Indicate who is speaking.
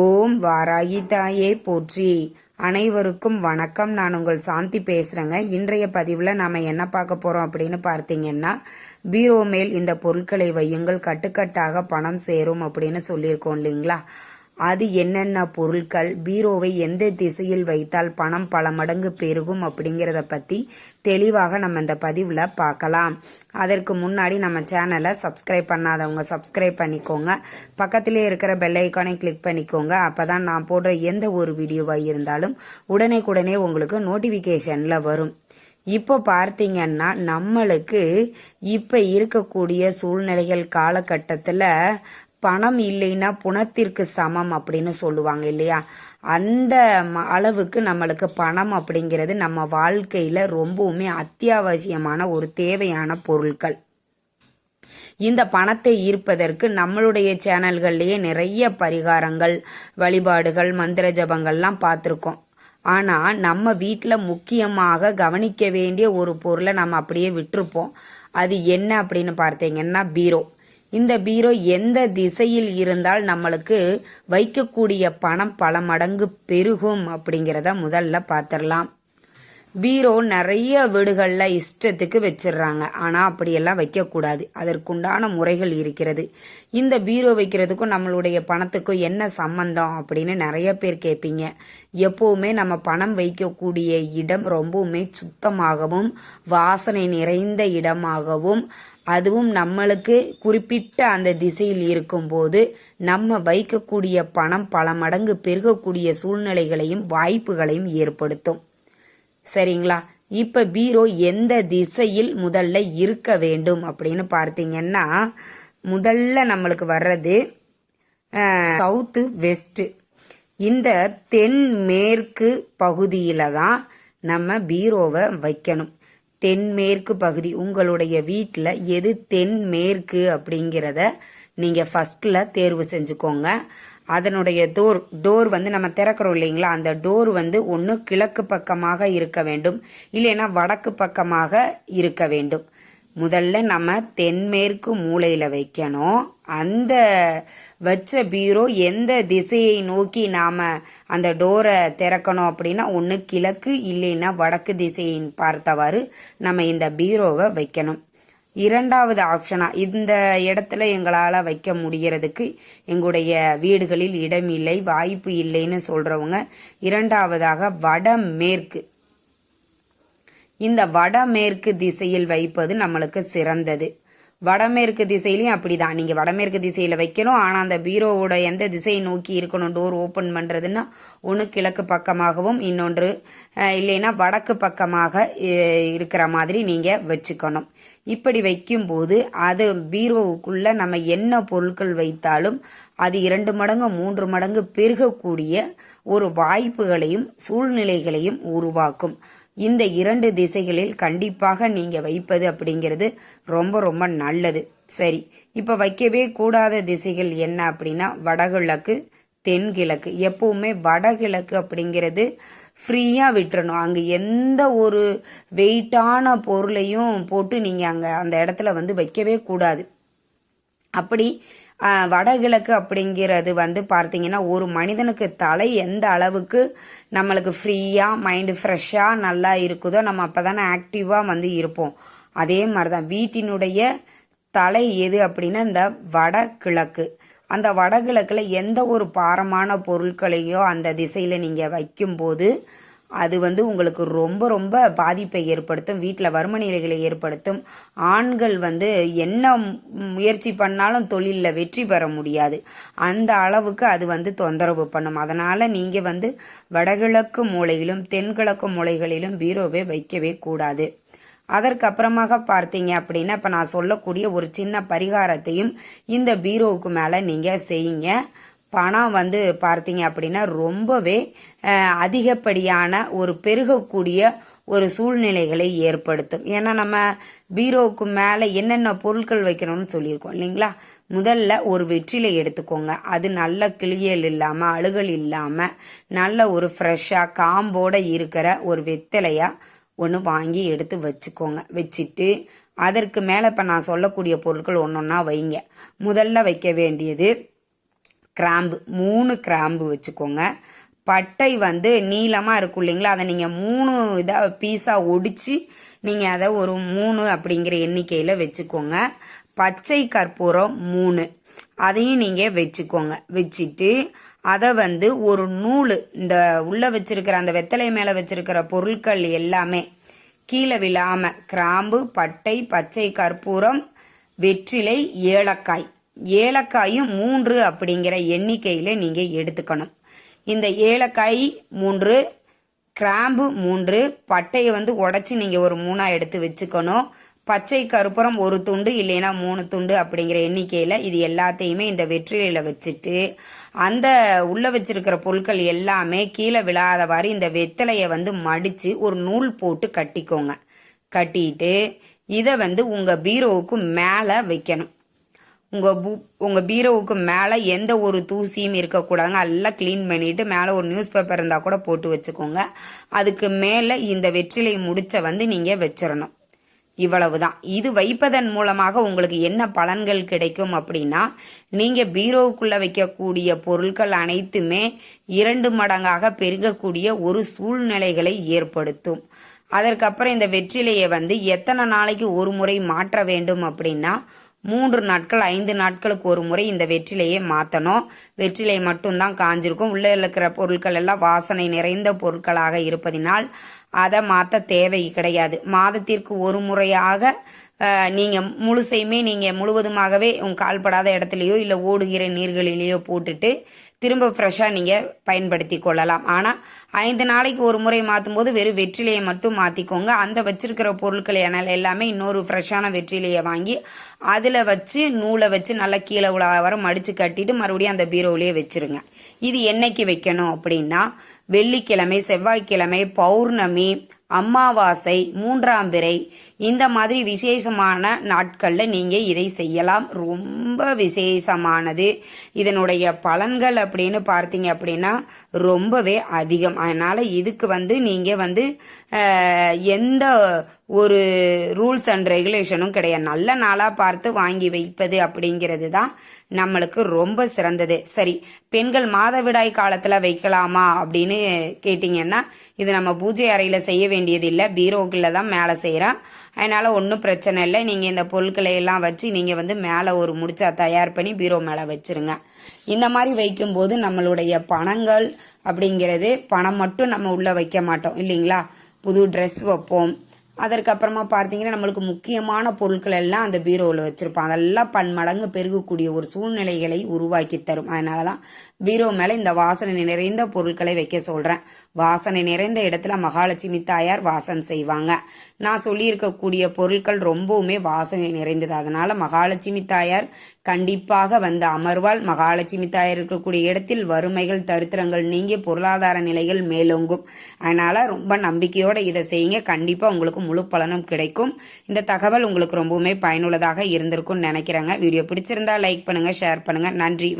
Speaker 1: ஓம் வாராகி தாயே போற்றி. அனைவருக்கும் வணக்கம். நான் உங்கள் சாந்தி பேசுகிறேங்க இன்றைய பதிவில் நாம் என்ன பார்க்க போகிறோம் அப்படின்னு பார்த்தீங்கன்னா பீரோ மேல் இந்த பொருட்களை வையுங்கள். கட்டுக்கட்டாக பணம் சேரும் அப்படின்னு சொல்லியிருக்கோம் இல்லைங்களா? அது என்னென்ன பொருட்கள் பீரோவை எந்த திசையில் வைத்தால் பணம் பல மடங்கு பெருகும் அப்படிங்கிறத பற்றி தெளிவாக நம்ம இந்த பதிவில் பார்க்கலாம். அதற்கு முன்னாடி நம்ம சேனலை சப்ஸ்கிரைப் பண்ணாதவங்க சப்ஸ்கிரைப் பண்ணிக்கோங்க. பக்கத்திலே இருக்கிற பெல் ஐக்கானை கிளிக் பண்ணிக்கோங்க. அப்போ தான் நான் போடுற எந்த ஒரு வீடியோவாக இருந்தாலும் உடனே உங்களுக்கு நோட்டிஃபிகேஷனில் வரும். இப்போ பார்த்தீங்கன்னா நம்மளுக்கு இப்போ இருக்கக்கூடிய சூழ்நிலைகள் காலகட்டத்தில் பணம் இல்லைன்னா புணத்திற்கு சமம் அப்படின்னு சொல்லுவாங்க இல்லையா? அந்த ம- அளவுக்கு நம்மளுக்கு பணம் அப்படிங்கிறது நம்ம வாழ்க்கையில் ரொம்பவுமே அத்தியாவசியமான ஒரு தேவையான பொருட்கள். இந்த பணத்தை ஈர்ப்பதற்கு நம்மளுடைய சேனல்கள்லேயே நிறைய பரிகாரங்கள் வழிபாடுகள் மந்திர ஜபங்கள்லாம் பார்த்துருக்கோம். ஆனால் நம்ம வீட்டில் முக்கியமாக கவனிக்க வேண்டிய ஒரு பொருளை நம்ம அப்படியே விட்டுருப்போம். அது என்ன அப்படின்னு பார்த்தீங்கன்னா பீரோ. இந்த பீரோ எந்த திசையில் இருந்தால் நம்மளுக்கு வைக்கக்கூடிய பணம் பல மடங்கு பெருகும் அப்படிங்கிறத முதல்ல பார்த்துடலாம். பீரோ நிறைய வீடுகளில் இஷ்டத்துக்கு வச்சிடுறாங்க ஆனால் அப்படியெல்லாம் வைக்கக்கூடாது. அதற்குண்டான முறைகள் இருக்கிறது. இந்த பீரோ வைக்கிறதுக்கும் நம்மளுடைய பணத்துக்கும் என்ன சம்பந்தம் அப்படின்னு நிறைய பேர் கேட்பீங்க எப்போவுமே நம்ம பணம் வைக்கக்கூடிய இடம் ரொம்பவுமே சுத்தமாகவும் வாசனை நிறைந்த இடமாகவும் அதுவும் நம்மளுக்கு குறிப்பிட்ட அந்த திசையில் இருக்கும்போது நம்ம வைக்கக்கூடிய பணம் பல மடங்கு பெருகக்கூடிய சூழ்நிலைகளையும் வாய்ப்புகளையும் ஏற்படுத்தும். சரிங்களா? இப்போ பீரோ எந்த திசையில் முதல்ல இருக்க வேண்டும் அப்படின்னு பார்த்தீங்கன்னா முதல்ல நம்மளுக்கு வர்றது சவுத்து வெஸ்ட்டு இந்த தென்மேற்கு பகுதியில் தான் நம்ம பீரோவை வைக்கணும். தென்மேற்கு பகுதி உங்களுடைய வீட்டில் எது தென்மேற்கு அப்படிங்கிறத நீங்கள் ஃபஸ்ட்டில் தேர்வு செஞ்சுக்கோங்க. அதனுடைய டோர் டோர் வந்து நம்ம திறக்கிறோம் இல்லைங்களா? அந்த டோர் வந்து ஒன்று கிழக்கு பக்கமாக இருக்க வேண்டும். இல்லைன்னா வடக்கு பக்கமாக இருக்க வேண்டும். முதல்ல நம்ம தென்மேற்கு மூலையில் வைக்கணும். அந்த வச்ச பீரோ எந்த திசையை நோக்கி நாம் அந்த டோரை திறக்கணும் அப்படின்னா ஒன்று கிழக்கு இல்லைன்னா வடக்கு திசையின் பார்த்தவாறு நம்ம இந்த பீரோவை வைக்கணும். இரண்டாவது ஆப்ஷனாக இந்த இடத்துல எங்களால் வைக்க முடிகிறதுக்கு எங்களுடைய வீடுகளில் இடம் இல்லை வாய்ப்பு இல்லைன்னு சொல்கிறவங்க இரண்டாவதாக வடமேற்கு இந்த வடமேற்கு திசையில் வைப்பது நம்மளுக்கு சிறந்தது. வடமேற்கு திசையிலையும் அப்படி தான் நீங்கள் வடமேற்கு திசையில் வைக்கணும். ஆனால் அந்த பீரோவோட எந்த திசையை நோக்கி இருக்கணும் டோர் ஓப்பன் பண்ணுறதுன்னா ஒன்று கிழக்கு பக்கமாகவும் இன்னொன்று இல்லைன்னா வடக்கு பக்கமாக இருக்கிற மாதிரி நீங்கள் வச்சுக்கணும். இப்படி வைக்கும்போது அது பீரோவுக்குள்ளே நம்ம என்ன பொருட்கள் வைத்தாலும் அது இரண்டு மடங்கு மூன்று மடங்கு பெருகக்கூடிய ஒரு வாய்ப்புகளையும் சூழ்நிலைகளையும் உருவாக்கும். இந்த இரண்டு திசைகளில் கண்டிப்பாக நீங்கள் வைப்பது அப்படிங்கிறது ரொம்ப ரொம்ப நல்லது. சரி இப்போ வைக்கவே கூடாத திசைகள் என்ன அப்படின்னா வடகிழக்கு தென்கிழக்கு. எப்பவுமே வடகிழக்கு அப்படிங்கிறது ஃப்ரீயாக விட்டுறணும். அங்கே எந்த ஒரு வெயிட்டான பொருளையும் போட்டு நீங்கள் அங்கே அந்த இடத்துல வந்து வைக்கவே கூடாது. அப்படி வடகிழக்கு அப்படிங்கிறது வந்து பார்த்தீங்கன்னா ஒரு மனிதனுக்கு தலை எந்த அளவுக்கு நம்மளுக்கு ஃப்ரீயாக மைண்டு ஃப்ரெஷ்ஷாக நல்லா இருக்குதோ நம்ம அப்போ தானே ஆக்டிவாக வந்து இருப்போம். அதே மாதிரி தான் வீட்டினுடைய தலை எது அப்படின்னா இந்த வடகிழக்கு. அந்த வடகிழக்கில் எந்த ஒரு பாரமான பொருட்களையோ அந்த திசையில் நீங்கள் வைக்கும்போது அது வந்து உங்களுக்கு ரொம்ப ரொம்ப பாதிப்பை ஏற்படுத்தும் வீட்டில் வறுமை நிலைகளை ஏற்படுத்தும். ஆண்கள் வந்து என்ன முயற்சி பண்ணாலும் தொழிலில் வெற்றி பெற முடியாது. அந்த அளவுக்கு அது வந்து தொந்தரவு பண்ணும். அதனால் நீங்கள் வந்து வடகிழக்கு மூலையிலும் தென்கிழக்கு மூலைகளிலும் பீரோவை வைக்கவே கூடாது. அதற்கு அப்புறமாக பார்த்தீங்க அப்படின்னா இப்போ நான் சொல்லக்கூடிய ஒரு சின்ன பரிகாரத்தையும் இந்த பீரோவுக்கு மேலே நீங்கள் செய்யுங்க. பணம் வந்து பார்த்தீங்க அப்படின்னா ரொம்பவே அதிகப்படியான ஒரு பெருகக்கூடிய ஒரு சூழ்நிலைகளை ஏற்படுத்தும். ஏன்னா நம்ம பீரோவுக்கு மேலே என்னென்ன பொருட்கள் வைக்கணும்னு சொல்லியிருக்கோம் இல்லைங்களா? முதல்ல ஒரு வெற்றிலை எடுத்துக்கோங்க. அது நல்ல கிளியல் இல்லாமல் அழுகல் இல்லாமல் நல்ல ஒரு ஃப்ரெஷ்ஷாக காம்போட இருக்கிற ஒரு வெத்தலையாக ஒன்று வாங்கி எடுத்து வச்சுக்கோங்க. வச்சுட்டு அதற்கு மேலே இப்போ நான் சொல்லக்கூடிய பொருட்கள் ஒன்று ஒன்றா வைங்க. முதல்ல வைக்க வேண்டியது கிராம்பு மூணு கிராம்பு வச்சுக்கோங்க. பட்டை வந்து நீளமாக இருக்கும் இல்லைங்களா? அதை நீங்கள் மூணு இதாக பீஸாக ஒடிச்சு நீங்கள் அதை ஒரு மூணு அப்படிங்கிற எண்ணிக்கையில் வச்சுக்கோங்க. பச்சை கற்பூரம் மூணு. அதையும் நீங்கள் வச்சுக்கோங்க. வச்சுட்டு அதை வந்து ஒரு நூல் இந்த உள்ளே வச்சுருக்கிற அந்த வெத்தலை மேலே வச்சுருக்கிற பொருட்கள் எல்லாமே கீழே விழாமல் கிராம்பு பட்டை பச்சை கற்பூரம் வெற்றிலை ஏலக்காய் ஏலக்காயும் மூன்று அப்படிங்கிற எண்ணிக்கையில் நீங்கள் எடுத்துக்கணும். இந்த ஏலக்காய் மூன்று கிராம்பு மூன்று பட்டையை வந்து உடச்சி நீங்கள் ஒரு மூணாக எடுத்து வச்சுக்கணும். பச்சை கருப்புறம் ஒரு துண்டு இல்லைன்னா மூணு துண்டு அப்படிங்கிற எண்ணிக்கையில் இது எல்லாத்தையுமே இந்த வெற்றிலையில் வச்சுட்டு அந்த உள்ளே வச்சிருக்கிற பொருட்கள் எல்லாமே கீழே விழாதவாறு இந்த வெத்தலையை வந்து மடித்து ஒரு நூல் போட்டு கட்டிக்கோங்க. கட்டிட்டு இதை வந்து உங்கள் பீரோவுக்கு மேலே வைக்கணும். உங்கள் பூ உங்கள் பீரோவுக்கு மேலே எந்த ஒரு தூசியும் இருக்கக்கூடாதுங்க. எல்லாம் க்ளீன் பண்ணிவிட்டு மேலே ஒரு நியூஸ் பேப்பர் இருந்தால் கூட போட்டு வச்சுக்கோங்க. அதுக்கு மேலே இந்த வெற்றிலை முடிச்ச வந்து நீங்கள் வச்சிடணும் இவ்வளவுதான். இது வைப்பதன் மூலமாக உங்களுக்கு என்ன பலன்கள் கிடைக்கும் அப்படின்னா நீங்கள் பீரோவுக்குள்ளே வைக்கக்கூடிய பொருட்கள் அனைத்துமே இரண்டு மடங்காக பெருகக்கூடிய ஒரு சூழ்நிலைகளை ஏற்படுத்தும். அதற்கப்புறம் இந்த வெற்றிலையை வந்து எத்தனை நாளைக்கு ஒரு முறை மாற்ற வேண்டும் அப்படின்னா மூன்று நாட்கள் ஐந்து நாட்களுக்கு ஒரு முறை இந்த வெற்றிலையை மாற்றணும் வெற்றிலை மட்டும்தான் காஞ்சிருக்கும். உள்ளே இருக்கிற பொருட்கள் எல்லாம் வாசனை நிறைந்த பொருட்களாக இருப்பதினால் அதை மாற்ற தேவை கிடையாது. மாதத்திற்கு ஒரு முறையாக நீங்கள் முழுசையுமே நீங்கள் முழுவதுமாகவே உங்கள் கால்படாத இடத்துலையோ இல்லை ஓடுகிற நீர்களிலேயோ போட்டுட்டு திரும்ப ஃப்ரெஷ்ஷாக நீங்கள் பயன்படுத்தி கொள்ளலாம். ஆனால் ஐந்து நாளைக்கு ஒரு முறை மாற்றும் போது வெறும் வெற்றிலையை மட்டும் மாற்றிக்கோங்க அந்த வச்சிருக்கிற பொருட்கள் எல்லாமே இன்னொரு ஃப்ரெஷ்ஷான வெற்றிலையை வாங்கி அதில் வச்சு நூலை வச்சு நல்லா கீழே உள்ள வர மடித்து கட்டிட்டு மறுபடியும் அந்த பீரோவிலேயே வச்சுருங்க. இது என்னைக்கு வைக்கணும் அப்படின்னா வெள்ளிக்கிழமை செவ்வாய்க்கிழமை பௌர்ணமி அமாவாசை மூன்றாம் பிறை இந்த மாதிரி விசேஷமான நாட்களில் நீங்கள் இதை செய்யலாம். ரொம்ப விசேஷமானது. இதனுடைய பலன்கள் அப்படின்னு பார்த்தீங்க அப்படின்னா ரொம்பவே அதிகம். அதனால் இதுக்கு வந்து நீங்கள் வந்து எந்த ஒரு ரூல்ஸ் அண்ட் ரெகுலேஷனும் கிடையாது. நல்ல நாளாக பார்த்து வாங்கி வைப்பது அப்படிங்கிறது தான் நம்மளுக்கு ரொம்ப சிறந்தது. சரி பெண்கள் மாதவிடாய் காலத்தில் வைக்கலாமா அப்படின்னு கேட்டிங்கன்னா இது நம்ம பூஜை அறையில் செய்ய வேண்டியது இல்லை பீரோக்கில் தான் மேலே செய்கிறோம் அதனால் ஒன்றும் பிரச்சனை இல்லை. நீங்கள் இந்த பொருட்களை எல்லாம் வச்சு நீங்கள் வந்து மேலே ஒரு முடிச்சா தயார் பண்ணி பீரோ மேலே வச்சுருங்க. இந்த மாதிரி வைக்கும்போது நம்மளுடைய பணங்கள் அப்படிங்கிறது பணம் மட்டும் நம்ம உள்ளே வைக்க மாட்டோம் இல்லைங்களா? புது ட்ரெஸ் வைப்போம். அதற்கப்புறமா பார்த்தீங்கன்னா நம்மளுக்கு முக்கியமான பொருட்கள் எல்லாம் அந்த பீரோவில் வச்சுருப்போம். அதெல்லாம் பன்மடங்கு பெருகக்கூடிய ஒரு சூழ்நிலைகளை உருவாக்கி தரும். அதனால தான் பீரோ மேலே இந்த வாசனை நிறைந்த பொருட்களை வைக்க சொல்கிறேன் வாசனை நிறைந்த இடத்துல மகாலட்சுமி தாயார் வாசம் செய்வாங்க. நான் சொல்லியிருக்கக்கூடிய பொருட்கள் ரொம்பவுமே வாசனை நிறைந்தது. அதனால் மகாலட்சுமி தாயார் கண்டிப்பாக வந்து அமர்வால் மகாலட்சுமி தாய் இருக்கக்கூடிய இடத்தில் வறுமைகள் தரித்திரங்கள் நீங்கி பொருளாதார நிலைகள் மேலோங்கும். அதனால் ரொம்ப நம்பிக்கையோடு இதை செய்யுங்க. கண்டிப்பாக உங்களுக்கு முழு பலனும் கிடைக்கும். இந்த தகவல் உங்களுக்கு ரொம்பவுமே பயனுள்ளதாக இருந்திருக்கும்னு நினைக்கிறேங்க. வீடியோ பிடிச்சிருந்தா லைக் பண்ணுங்கள் ஷேர் பண்ணுங்கள் நன்றி.